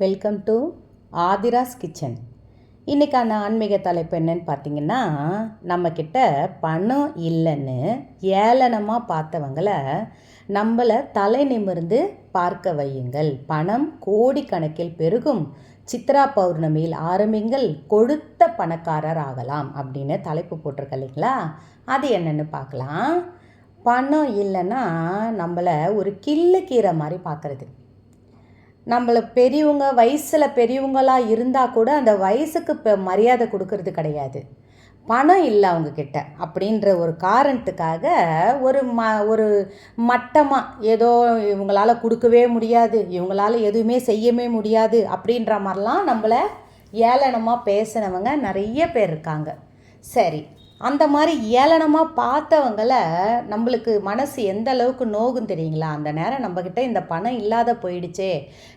Welcome to Aadhira's kitchen. இன்றைக்கான ஆன்மீக தலைப்பு என்னன்னு பார்த்தீங்கன்னா நம்மக்கிட்ட பணம் இல்லைன்னு ஏளனமாக பார்த்தவங்கள நம்மளை தலை நிமிர்ந்து பார்க்க வையுங்கள். பணம் கோடிக்கணக்கில் பெருகும். சித்ரா பௌர்ணமியில் ஆரம்பிங்கள். கொடுத்த பணக்காரர் ஆகலாம் அப்படின்னு தலைப்பு போட்டிருக்க இல்லைங்களா? அது என்னென்னு பார்க்கலாம். பணம் இல்லைன்னா நம்மளை ஒரு கிள்ளு கீரை மாதிரி பார்க்குறது. நம்மளை பெரியவங்க வயசில் பெரியவங்களாக இருந்தால் கூட அந்த வயசுக்கு இப்போ மரியாதை கொடுக்கறது கிடையாது. பணம் இல்லை அவங்கக்கிட்ட அப்படின்ற ஒரு காரணத்துக்காக ஒரு ம ஒரு மட்டமாக ஏதோ இவங்களால கொடுக்கவே முடியாது இவங்களால் எதுவுமே செய்யவே முடியாது அப்படின்ற மாதிரிலாம் நம்மளை ஏளனமாக பேசினவங்க நிறைய பேர் இருக்காங்க. சரி அந்த மாதிரி ஏளனமாக பார்த்தவங்கள நம்மளுக்கு மனசு எந்த அளவுக்கு நோகும் தெரியுங்களா? அந்த நேரம் நம்மக்கிட்ட இந்த பணம் இல்லாத போயிடுச்சே.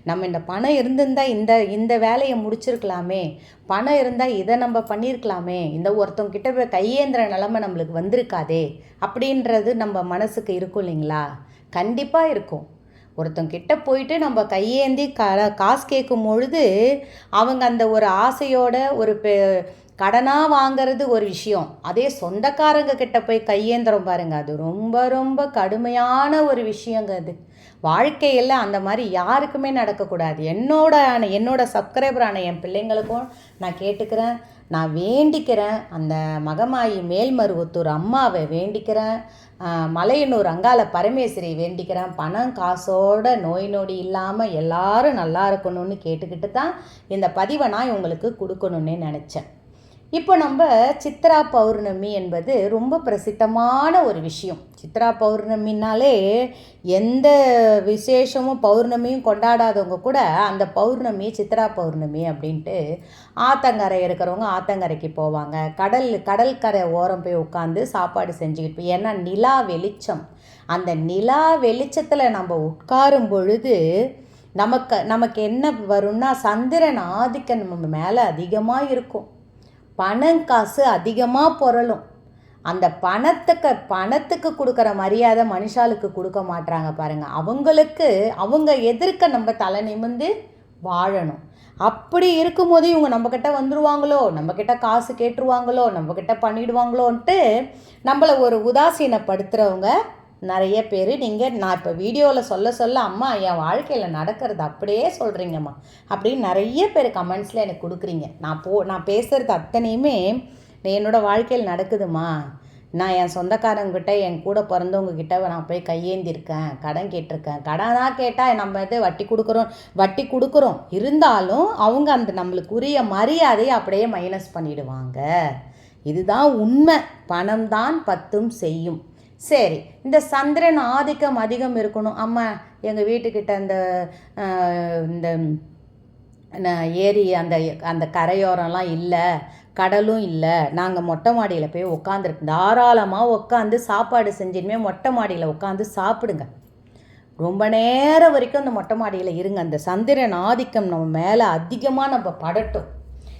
நம்ம இந்த பணம் இருந்திருந்தால் இந்த இந்த வேலையை முடிச்சிருக்கலாமே. பணம் இருந்தால் இதை நம்ம பண்ணியிருக்கலாமே இந்த ஒருத்தவங்கிட்ட போய் கையேந்திர நிலமை நம்மளுக்கு வந்திருக்காதே. அப்படின்றது நம்ம மனசுக்கு இருக்கும் இல்லைங்களா? கண்டிப்பாக இருக்கும். ஒருத்தங்கிட்ட போயிட்டு நம்ம கையேந்தி க காசு கேட்கும் பொழுது அவங்க அந்த ஒரு ஆசையோட ஒரு பெ கடனாக வாங்கிறது ஒரு விஷயம். அதே சொந்தக்காரங்க கிட்ட போய் கையேந்திரம் பாருங்க. அது ரொம்ப ரொம்ப கடுமையான ஒரு விஷயங்க அது. வாழ்க்கையில் அந்த மாதிரி யாருக்குமே நடக்கக்கூடாது. என்னோட என்னோட சப்ஸ்கிரைபரான என் பிள்ளைங்களுக்கும் நான் கேட்டுக்கிறேன். நான் வேண்டிக்கிறேன். அந்த மகமாயி மேல்மருவத்தூர் அம்மாவை வேண்டிக்கிறேன். மலையனூர் அங்கால பரமேஸ்வரி வேண்டிக்கிறேன். பணம் காசோட நோய் நொடி இல்லாமல் எல்லாரும் நல்லா இருக்கணும்னு கேட்டுக்கிட்டு தான் இந்த பதிவை நான் உங்களுக்கு கொடுக்கணுன்னே நினச்சேன். இப்போ நம்ம சித்ரா பௌர்ணமி என்பது ரொம்ப பிரசித்தமான ஒரு விஷயம். சித்ரா பௌர்ணமினாலே எந்த விசேஷமும் பௌர்ணமியும் கொண்டாடாதவங்க கூட அந்த பௌர்ணமி சித்ரா பௌர்ணமி அப்படின்ட்டு ஆத்தங்கரை இருக்கிறவங்க ஆத்தங்கரைக்கு போவாங்க. கடல் கடற்கரை ஓரம் போய் உட்காந்து சாப்பாடு செஞ்சுக்கிட்டு ஏன்னா நிலா வெளிச்சம். அந்த நிலா வெளிச்சத்தில் நம்ம உட்காரும் பொழுது நமக்கு நமக்கு என்ன வரும்னா சந்திரன் ஆதிக்கம் நம்ம மேலே அதிகமாக இருக்கும் பணம் காசு அதிகமாக புரளும் அந்த பணத்துக்கு பணத்துக்கு கொடுக்குற மரியாதை மனுஷாளுக்கு கொடுக்க மாட்றாங்க பாருங்கள் அவங்களுக்கு அவங்க எதிர்க்க நம்ம தலை நிமிந்து வாழணும். அப்படி இருக்கும்போது இவங்க நம்மக்கிட்ட வந்துடுவாங்களோ நம்மக்கிட்ட காசு கேட்டுருவாங்களோ நம்மக்கிட்ட பண்ணிடுவாங்களோன்ட்டு நம்மளை ஒரு உதாசீனப்படுத்துகிறவங்க நிறைய பேர் நீங்கள் நான் இப்போ வீடியோவில் சொல்ல சொல்ல அம்மா என் வாழ்க்கையில் நடக்கிறது அப்படியே சொல்கிறீங்கம்மா அப்படின்னு நிறைய பேர் கமெண்ட்ஸில் எனக்கு கொடுக்குறீங்க. நான் போ நான் பேசுகிறது அத்தனையுமே என்னோடய வாழ்க்கையில் நடக்குதுமா நான் என் சொந்தக்காரங்கிட்ட என் கூட பிறந்தவங்கக்கிட்ட நான் போய் கையேந்திருக்கேன் கடன் கேட்டிருக்கேன். கடனாக கேட்டால் நம்ம இது வட்டி கொடுக்குறோம் வட்டி கொடுக்குறோம். இருந்தாலும் அவங்க அந்த நம்மளுக்கு உரிய மரியாதையை அப்படியே மைனஸ் பண்ணிடுவாங்க. இதுதான் உண்மை. பணம் தான் பத்தும் செய்யும். சரி இந்த சந்திரன் ஆதிக்கம் அதிகம் இருக்கணும். அம்மா எங்கள் வீட்டுக்கிட்ட அந்த இந்த ஏரி அந்த அந்த கரையோரம்லாம் இல்லை கடலும் இல்லை. நாங்கள் மொட்டை மாடியில் போய் உட்காந்துருக்கு தாராளமாக உட்காந்து சாப்பாடு செஞ்சிருமே மொட்டை மாடியில் உட்காந்து சாப்பிடுங்க. ரொம்ப நேரம் வரைக்கும் அந்த மொட்டை மாடியில் இருங்க. அந்த சந்திரன் ஆதிக்கம் நம்ம மேலே அதிகமாக நம்ம படட்டும்.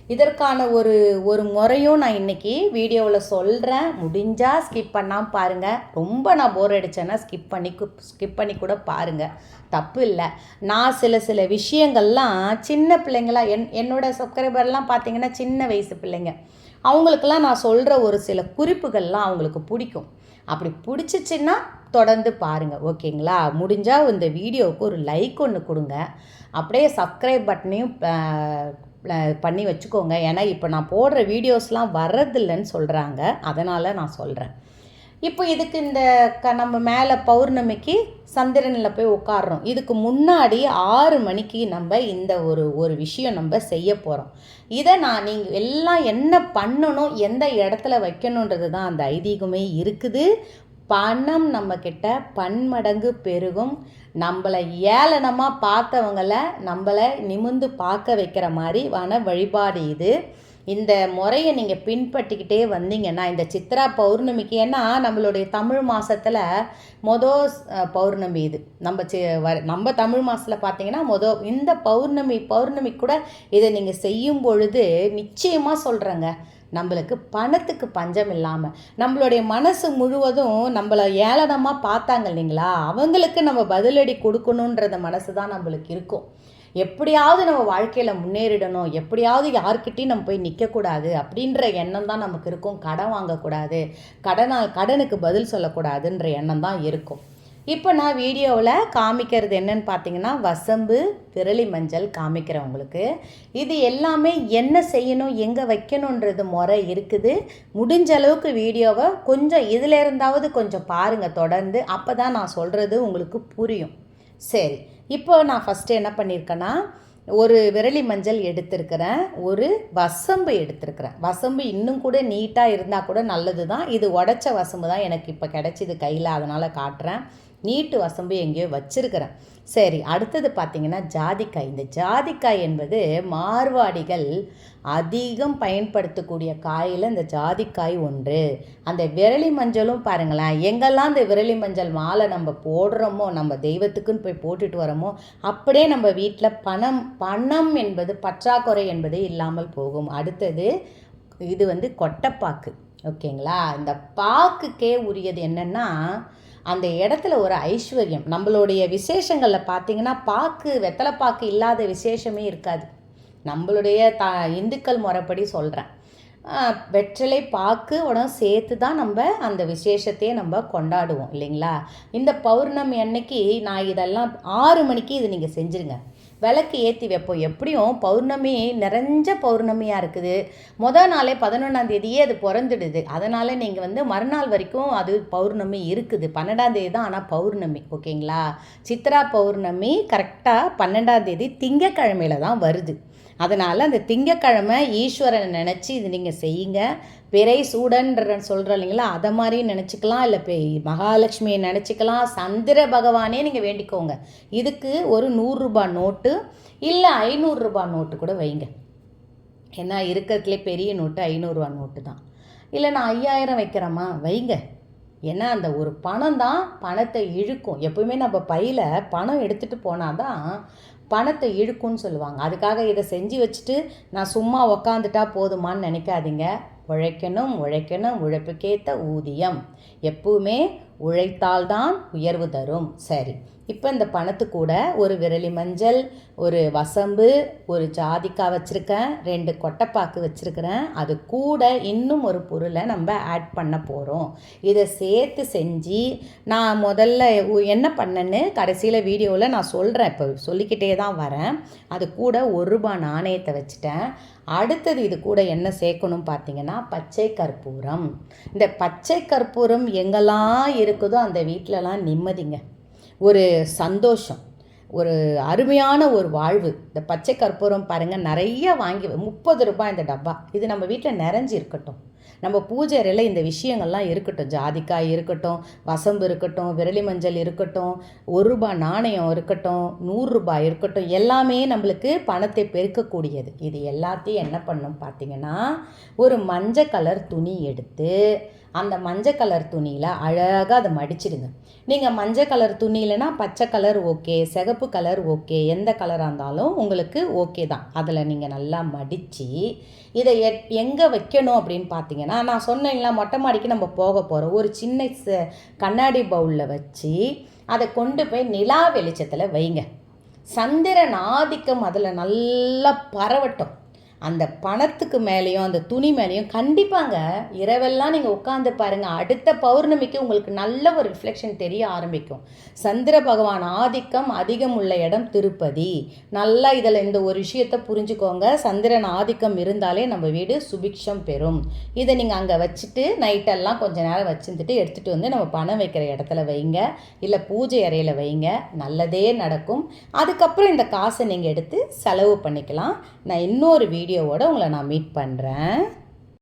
இதற்கான ஒரு ஒரு முறையும் நான் இன்றைக்கி வீடியோவில் சொல்கிறேன் முடிஞ்சால் ஸ்கிப் பண்ணாமல் பாருங்கள் ரொம்ப நான் போர் அடித்தேன்னா ஸ்கிப் பண்ணி ஸ்கிப் பண்ணி கூட பாருங்கள் தப்பு இல்லை. நான் சில சில விஷயங்கள்லாம் சின்ன பிள்ளைங்களாம் என் என்னோடய சப்ஸ்கிரைபர்லாம் பார்த்தீங்கன்னா சின்ன வயசு பிள்ளைங்க. அவங்களுக்கெல்லாம் நான் சொல்கிற ஒரு சில குறிப்புகள்லாம் அவங்களுக்கு பிடிக்கும். அப்படி பிடிச்சிச்சின்னா தொடர்ந்து பாருங்கள் ஓகேங்களா? முடிஞ்சால் இந்த வீடியோவுக்கு ஒரு லைக் ஒன்று கொடுங்க. அப்படியே சப்ஸ்கிரைப் பட்டனையும் பண்ணி வச்சுக்கோங்க. ஏன்னா இப்போ நான் போடுற வீடியோஸ்லாம் வர்றதில்லைன்னு சொல்கிறாங்க அதனால் நான் சொல்கிறேன் இப்போ இதுக்கு இந்த க நம்ம மேலே பௌர்ணமிக்கு சந்திரனில் போய் உட்காடுறோம் இதுக்கு முன்னாடி ஆறு மணிக்கு நம்ம இந்த ஒரு ஒரு விஷயம் நம்ம செய்ய போகிறோம் இதை நான் நீங்கள் எல்லாம் என்ன பண்ணணும் எந்த இடத்துல வைக்கணுன்றது தான் அந்த ஐதீகமே இருக்குது. பணம் நம்மக்கிட்ட பன்மடங்கு பெருகும். நம்மளை ஏளனமாக பார்த்தவங்கள நம்மளை நிமிந்து பார்க்க வைக்கிற மாதிரி வன வழிபாடு இது. இந்த முறையை நீங்கள் பின்பற்றிக்கிட்டே வந்தீங்கன்னா இந்த சித்ரா பௌர்ணமிக்கு ஏன்னா நம்மளுடைய தமிழ் மாதத்தில் மொதல் பௌர்ணமி இது. நம்ம சி வ நம்ம தமிழ் மாதத்தில் பார்த்தீங்கன்னா மொதல் இந்த பௌர்ணமி பௌர்ணமி கூட இதை நீங்கள் செய்யும் பொழுது நிச்சயமாக சொல்கிறேங்க நம்மளுக்கு பணத்துக்கு பஞ்சம் இல்லாமல் நம்மளுடைய மனசு முழுவதும் நம்மளை ஏளனமாக பார்த்தாங்க இல்லைங்களா? அவங்களுக்கு நம்ம பதிலடி கொடுக்கணுன்றத மனசு தான் நம்மளுக்கு இருக்கும். எப்படியாவது நம்ம வாழ்க்கையில் முன்னேறிடணும் எப்படியாவது யாருக்கிட்டையும் நம்ம போய் நிற்கக்கூடாது அப்படின்ற எண்ணம் தான் நமக்கு இருக்கும். கடன் வாங்கக்கூடாது கடனால் கடனுக்கு பதில் சொல்லக்கூடாதுன்ற எண்ணம் தான் இருக்கும். இப்போ நான் வீடியோவில் காமிக்கிறது என்னன்னு பார்த்தீங்கன்னா வசம்பு விரலி மஞ்சள் காமிக்கிறேன் உங்களுக்கு இது எல்லாமே என்ன செய்யணும் எங்கே வைக்கணுன்றது முறை இருக்குது. முடிஞ்ச அளவுக்கு வீடியோவை கொஞ்சம் இதில் இருந்தாவது கொஞ்சம் பாருங்கள் தொடர்ந்து. அப்போ தான் நான் சொல்கிறது உங்களுக்கு புரியும். சரி இப்போ நான் ஃபஸ்ட்டு என்ன பண்ணியிருக்கேன்னா ஒரு விரலி மஞ்சள் எடுத்திருக்கிறேன் ஒரு வசம்பு எடுத்திருக்கிறேன். வசம்பு இன்னும் கூட நீட்டாக இருந்தால் கூட நல்லது தான் இது உடச்ச வசம்பு தான் எனக்கு இப்போ கிடச்சிது கையில் அதனால் காட்டுறேன். நீட்டு வசம்பு எங்கேயோ வச்சுருக்கிறேன். சரி அடுத்தது பார்த்திங்கன்னா ஜாதிக்காய். இந்த ஜாதிக்காய் என்பது மார்வாடிகள் அதிகம் பயன்படுத்தக்கூடிய காயில் இந்த ஜாதிக்காய் ஒன்று. அந்த விரலி மஞ்சளும் பாருங்களேன் எங்கெல்லாம் இந்த விரலி மஞ்சள் மாலை நம்ம போடுறோமோ நம்ம தெய்வத்துக்குன்னு போய் போட்டுட்டு வரோமோ அப்படியே நம்ம வீட்டில் பணம் பணம் என்பது பற்றாக்குறை என்பது இல்லாமல் போகும். அடுத்தது இது வந்து கொட்டைப்பாக்கு. ஓகேங்களா? இந்த பாக்குக்கே உரியது என்னென்னா அந்த இடத்துல ஒரு ஐஸ்வர்யம். நம்மளுடைய விசேஷங்களில் பார்த்தீங்கன்னா பாக்கு வெத்தலை பாக்கு இல்லாத விசேஷமே இருக்காது. நம்மளுடைய த இந்துக்கள் முறைப்படி சொல்கிறேன் வெற்றிலை பாக்கு உடனே சேர்த்து தான் நம்ம அந்த விசேஷத்தையே நம்ம கொண்டாடுவோம் இல்லைங்களா? இந்த பௌர்ணமி அன்னைக்கு நான் இதெல்லாம் ஆறு மணிக்கு இது நீங்கள் செஞ்சுருங்க. விளக்கு ஏற்றி வைப்போம். எப்படியும் பௌர்ணமி நிறைஞ்ச பௌர்ணமியாக இருக்குது. மொதல் நாளே பதினொன்றாம் தேதியே அது பிறந்துடுது. அதனால் நீங்கள் வந்து மறுநாள் வரைக்கும் அது பௌர்ணமி இருக்குது. பன்னெண்டாம் தேதி தான் ஆனால் பௌர்ணமி ஓகேங்களா? சித்ரா பௌர்ணமி கரெக்டாக பன்னெண்டாம் தேதி திங்கக்கிழமையில தான் வருது. அதனால் அந்த திங்கக்கிழமை ஈஸ்வரனை நினச்சி இது நீங்கள் செய்யுங்க. பிறை சூடன்ற சொல்கிறோம் இல்லைங்களா? அதை மாதிரியும் நினச்சிக்கலாம். இல்லை பெ மகாலட்சுமியை நினச்சிக்கலாம். சந்திர பகவானே நீங்கள் வேண்டிக்கோங்க. இதுக்கு ஒரு நூறுரூபா நோட்டு இல்லை ஐநூறுரூபா நோட்டு கூட வைங்க. ஏன்னா இருக்கிறதுலே பெரிய நோட்டு ஐநூறுரூவா நோட்டு தான். இல்லை நான் ஐயாயிரம் வைக்கிறேம்மா வைங்க. ஏன்னா அந்த ஒரு பணம் தான் பணத்தை இழுக்கும். எப்பவுமே நம்ம பையில் பணம் எடுத்துகிட்டு போனால் தான் பணத்தை இழுக்கும்னு சொல்லுவாங்க. அதுக்காக இதை செஞ்சு வச்சுட்டு நான் சும்மா உக்காந்துட்டா போதுமான்னு நினைக்காதீங்க. உழைக்கணும் உழைக்கணும் உழைப்புக்கேற்ற ஊதியம். எப்பவுமே உழைத்தால்தான் உயர்வு தரும். சரி. இப்போ இந்த பணத்து கூட ஒரு விரலி மஞ்சள் ஒரு வசம்பு ஒரு ஜாதிக்காய் வச்சுருக்கேன் ரெண்டு கொட்டைப்பாக்கு வச்சுருக்கிறேன். அது கூட இன்னும் ஒரு பொருளை நம்ம ஆட் பண்ண போகிறோம் இதை சேர்த்து செஞ்சு நான் முதல்ல என்ன பண்ணேன்னு கடைசியில் வீடியோவில் நான் சொல்கிறேன் இப்போ சொல்லிக்கிட்டே தான் வரேன். அது கூட ஒரு ரூபா நாணயத்தை வச்சுட்டேன். அடுத்தது இது கூட என்ன சேர்க்கணும் பார்த்தீங்கன்னா பச்சை கற்பூரம். இந்த பச்சை கற்பூரம் எங்கெல்லாம் இருக்குதோ அந்த வீட்டிலலாம் நிம்மதிங்க. ஒரு சந்தோஷம் ஒரு அருமையான ஒரு வாழ்வு. இந்த பச்சை கற்பூரம் பாருங்கள் நிறைய வாங்கி முப்பது ரூபாய் இந்த டப்பா. இது நம்ம வீட்டில் நிறைஞ்சி இருக்கட்டும் நம்ம பூஜை அறையில் இந்த விஷயங்கள்லாம் இருக்கட்டும். ஜாதிக்காய் இருக்கட்டும் வசம்பு இருக்கட்டும் விரலி மஞ்சள் இருக்கட்டும் ஒரு ரூபாய் நாணயம் இருக்கட்டும் நூறுரூபா இருக்கட்டும் எல்லாமே நம்மளுக்கு பணத்தை பெருக்கக்கூடியது. இது எல்லாத்தையும் என்ன பண்ணும் பார்த்தீங்கன்னா ஒரு மஞ்சள் கலர் துணி எடுத்து அந்த மஞ்சள் கலர் துணியில் அழகாக அதை மடிச்சிடுங்க. நீங்கள் மஞ்சள் கலர் துணியிலனா பச்சை கலர் ஓகே சிகப்பு கலர் ஓகே எந்த கலராக இருந்தாலும் உங்களுக்கு ஓகே தான். அதில் நீங்கள் நல்லா மடித்து இதை எ எங்கே வைக்கணும் அப்படின்னு பார்த்தீங்கன்னா நான் சொன்னீங்களா மொட்டை மாடிக்கு நம்ம போக போகிறோம் ஒரு சின்ன கண்ணாடி பவுலில் வச்சு அதை கொண்டு போய் நிலா வெளிச்சத்தில் வைங்க. சந்திரன் ஆதிக்கம் அதில் நல்லா பரவட்டும். அந்த பணத்துக்கு மேலேயும் அந்த துணி மேலேயும் கண்டிப்பாங்க இரவெல்லாம் நீங்கள் உட்காந்து பாருங்கள் அடுத்த பௌர்ணமிக்கு உங்களுக்கு நல்ல ஒரு ரிஃப்ளெக்ஷன் தெரிய ஆரம்பிக்கும். சந்திர பகவான் ஆதிக்கம் அதிகம் உள்ள இடம் திருப்பதி. நல்லா இதில் இந்த ஒரு விஷயத்தை புரிஞ்சுக்கோங்க. சந்திரன் ஆதிக்கம் இருந்தாலே நம்ம வீடு சுபிக்ஷம் பெறும். இதை நீங்கள் அங்கே வச்சுட்டு நைட்டெல்லாம் கொஞ்ச நேரம் வச்சுருந்துட்டு எடுத்துகிட்டு வந்து நம்ம பணம் வைக்கிற இடத்துல வைங்க. இல்லை பூஜை அறையில் வைங்க. நல்லதே நடக்கும். அதுக்கப்புறம் இந்த காசை நீங்கள் எடுத்து செலவு பண்ணிக்கலாம். நான் இன்னொரு வீடியோ வீடியோவோடு உங்களை நான் மீட் பண்ணுறேன்